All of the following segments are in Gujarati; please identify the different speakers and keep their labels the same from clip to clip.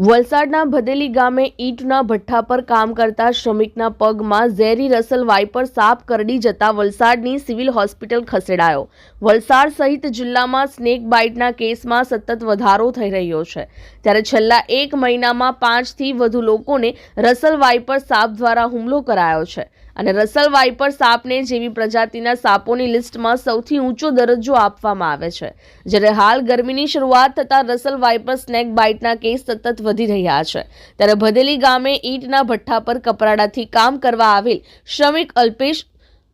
Speaker 1: વલસાડના ભદેલી ગામે ઈંટના ભઠ્ઠા પર કામ કરતા શ્રમિકના પગમાં ઝેરી રસલ વાઇપર સાપ કરડી જતા વલસાડની સિવિલ હોસ્પિટલ ખસેડાયો. વલસાડ સહિત જિલ્લામાં સ્નેક બાઇટના કેસમાં સતત વધારો થઈ રહ્યો છે. ત્યારે છેલ્લા એક મહિનામાં પાંચથી વધુ લોકોને રસલ વાઇપર સાપ દ્વારા હુમલો કરાયો છે. અને રસલ વાઇપર સાપને જેવી પ્રજાતિના સાપોની લિસ્ટમાં સૌથી ઊંચો દરજ્જો આપવામાં આવે છે. જ્યારે હાલ ગરમીની શરૂઆત થતાં રસલ વાઇપર સ્નેક બાઇટના કેસ સતત વધી રહ્યા છે. ત્યારે ભદેલી ગામે ઈંટના ભઠ્ઠા પર કપરાડાથી કામ કરવા આવેલ શ્રમિક અલ્પેશ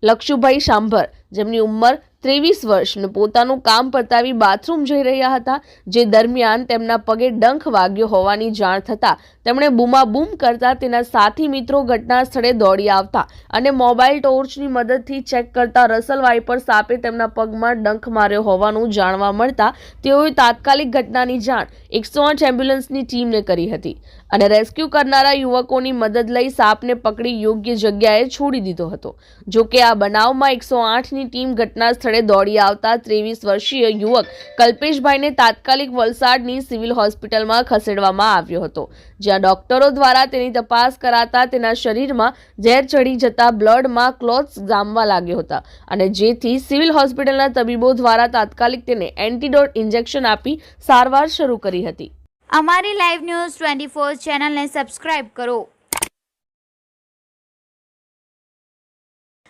Speaker 1: લક્ષુભાઈ સાંભર, જેમની ઉંમર ત્રેવીસ વર્ષનું. પોતાનું કામ પતાવી બાથરૂમ જઈ રહ્યા હતા, જે દરમિયાન તેમના પગે ડંખ વાગ્યો હોવાની જાણ થતાં તેમણે બૂમાબૂમ કરતા તેના સાથી મિત્રો ઘટના સ્થળે દોડી આવતા અને મોબાઈલ ટોર્ચની મદદથી ચેક કરતા રસલ વાઇપર સાપે તેમના પગમાં ડંખ માર્યો હોવાનું જાણવા મળતા તેઓએ તાત્કાલિક ઘટનાની જાણ એકસો આઠ એમ્બ્યુલન્સની ટીમને કરી હતી અને રેસ્ક્યુ કરનારા યુવકોની મદદ લઈ સાપને પકડી યોગ્ય જગ્યાએ છોડી દીધો હતો. જોકે આ બનાવમાં એકસો આઠની ટીમ ઘટના સ્થળે દોડી આવતા ત્રેવીસ વર્ષીય યુવક કલ્પેશભાઈને તાત્કાલિક વલસાડની સિવિલ હોસ્પિટલમાં ખસેડવામાં આવ્યો હતો, જ્યાં ડોક્ટરો દ્વારા તેની તપાસ કરાતા તેના શરીરમાં ઝેર ચડી જતા બ્લડમાં ક્લોથ્સ જામવા લાગ્યો હતા અને જેથી સિવિલ હોસ્પિટલના તબીબો દ્વારા તાત્કાલિક તેને એન્ટીડોટ ઇન્જેક્શન આપી સારવાર શરૂ કરી હતી.
Speaker 2: અમારી લાઈવ ન્યૂઝ ટ્વેન્ટી ફોર ચેનલને સબસ્ક્રાઇબ કરો.